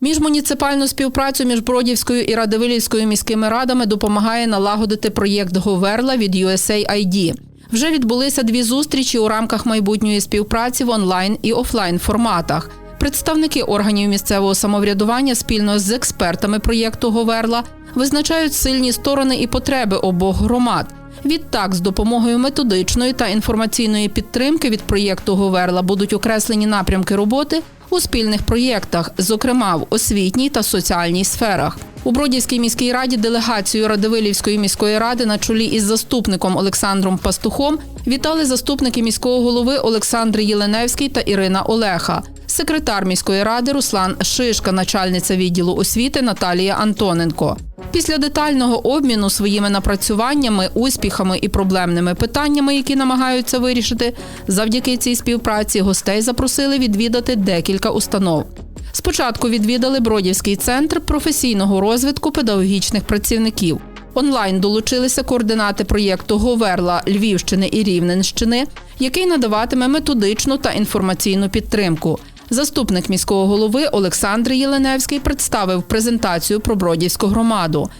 Міжмуніципальну співпрацю між Бродівською і Радивилівською міськими радами допомагає налагодити проєкт Говерла від USAID. Вже відбулися дві зустрічі у рамках майбутньої співпраці в онлайн і офлайн форматах. Представники органів місцевого самоврядування спільно з експертами проєкту Говерла визначають сильні сторони і потреби обох громад. Відтак, з допомогою методичної та інформаційної підтримки від проєкту Говерла будуть окреслені напрямки роботи у спільних проєктах, зокрема в освітній та соціальній сферах. У Бродівській міській раді делегацію Радивилівської міської ради на чолі із заступником Олександром Пастухом вітали заступники міського голови Олександр Єленевський та Ірина Олеха, секретар міської ради Руслан Шишка, начальниця відділу освіти Наталія Антоненко. Після детального обміну своїми напрацюваннями, успіхами і проблемними питаннями, які намагаються вирішити, завдяки цій співпраці гостей запросили відвідати декілька установ. Спочатку відвідали Бродівський центр професійного розвитку педагогічних працівників. Онлайн долучилися координати проєкту Говерла Львівщини і Рівненщини, який надаватиме методичну та інформаційну підтримку. Заступник міського голови Олександр Єленевський представив презентацію про Бродівську громаду.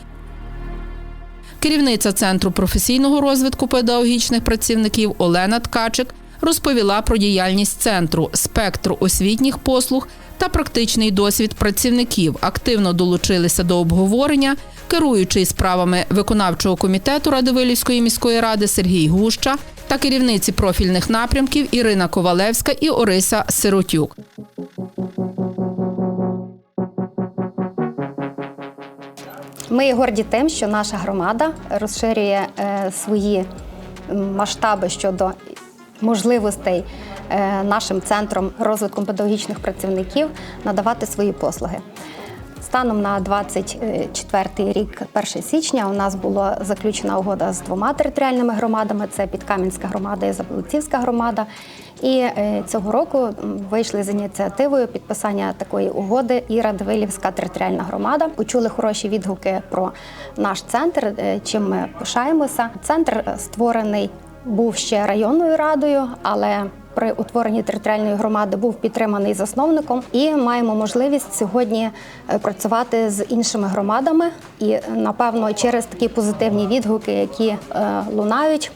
Керівниця Центру професійного розвитку педагогічних працівників Олена Ткачик розповіла про діяльність центру, спектр освітніх послуг та практичний досвід працівників. Активно долучилися до обговорення, керуючий справами виконавчого комітету Радивилівської міської ради Сергій Гуща та керівниці профільних напрямків Ірина Ковалевська і Орися Сиротюк. Ми горді тим, що наша громада розширює е, свої масштаби щодо можливостей е, нашим центром розвитку педагогічних працівників надавати свої послуги. Станом на 24 рік, 1 січня, у нас була заключена угода з двома територіальними громадами: це Підкам'янська громада і Заболоцівська громада. І е, цього року вийшли з ініціативою підписання такої угоди і Радивилівська територіальна громада. Почули хороші відгуки про наш центр, е, чим ми пишаємося. Центр е, створений був ще районною радою, але при утворенні територіальної громади був підтриманий засновником, і маємо можливість сьогодні е, працювати з іншими громадами. І напевно, через такі позитивні відгуки, які е, лунають,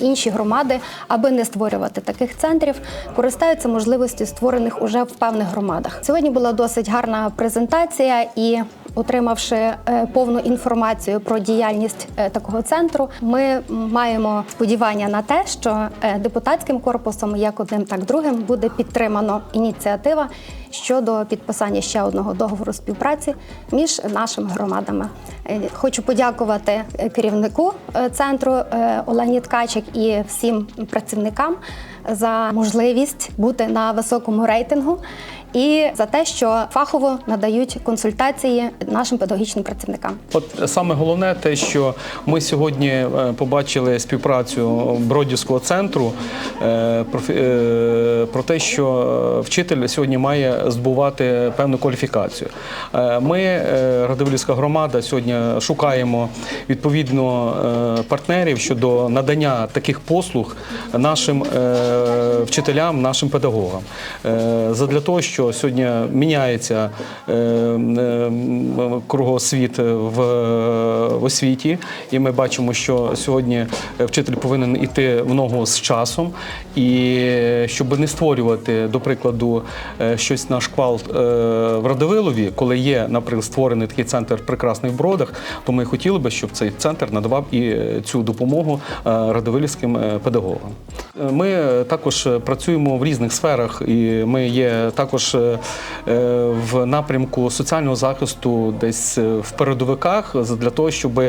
інші громади, аби не створювати таких центрів, користаються можливістю створених уже в певних громадах. Сьогодні була досить гарна презентація і. Отримавши е, повну інформацію про діяльність е, такого центру, ми маємо сподівання на те, що е, депутатським корпусом, як одним, так другим, буде підтримано ініціатива щодо підписання ще одного договору співпраці між нашими громадами. Хочу подякувати керівнику центру Олені Ткачик і всім працівникам за можливість бути на високому рейтингу і за те, що фахово надають консультації нашим педагогічним працівникам. От саме головне те, що ми сьогодні е, побачили співпрацю Бродівського центру е, е, про те, що вчитель сьогодні має здобувати певну кваліфікацію. Ми, Радивилівська громада, сьогодні шукаємо відповідно партнерів щодо надання таких послуг нашим вчителям, нашим педагогам. Е, Задля того, що сьогодні міняється е, кругосвіт в, освіті, і ми бачимо, що сьогодні вчитель повинен іти в ногу з часом, і щоб не створювати, до прикладу, е, щось на шквал в Радивилові, коли є, наприклад, створений такий центр прекрасних бродах, то ми хотіли би, щоб цей центр надавав і цю допомогу радивилівським е, педагогам. Ми е, е, працюємо в різних сферах, і ми є також е, е, в напрямку соціального захисту, десь в передовиках, для того, щоб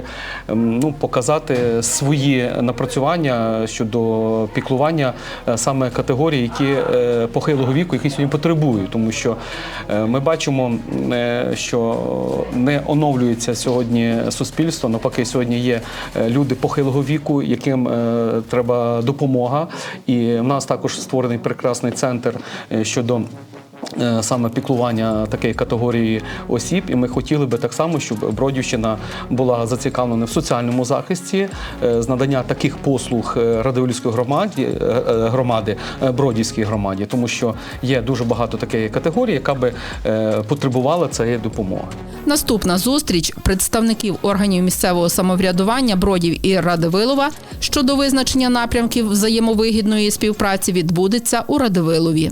ну, показати свої напрацювання щодо піклування саме категорій, які похилого віку, які сьогодні потребують, тому що ми бачимо, що не оновлюється сьогодні суспільство. Навпаки, сьогодні є люди похилого віку, яким треба допомога. І в нас також створений прекрасний центр е, щодо. Е, Саме піклування такої категорії осіб, і ми хотіли би так само, щоб Бродівщина була зацікавлена в соціальному захисті е, з надання таких послуг е, громаді е, е, громади Бродівській громаді, тому що є дуже багато такої категорії, яка би потребувала цієї допомоги. Наступна зустріч представників органів місцевого самоврядування Бродів і Радивилова щодо визначення напрямків взаємовигідної співпраці відбудеться у Радивилові.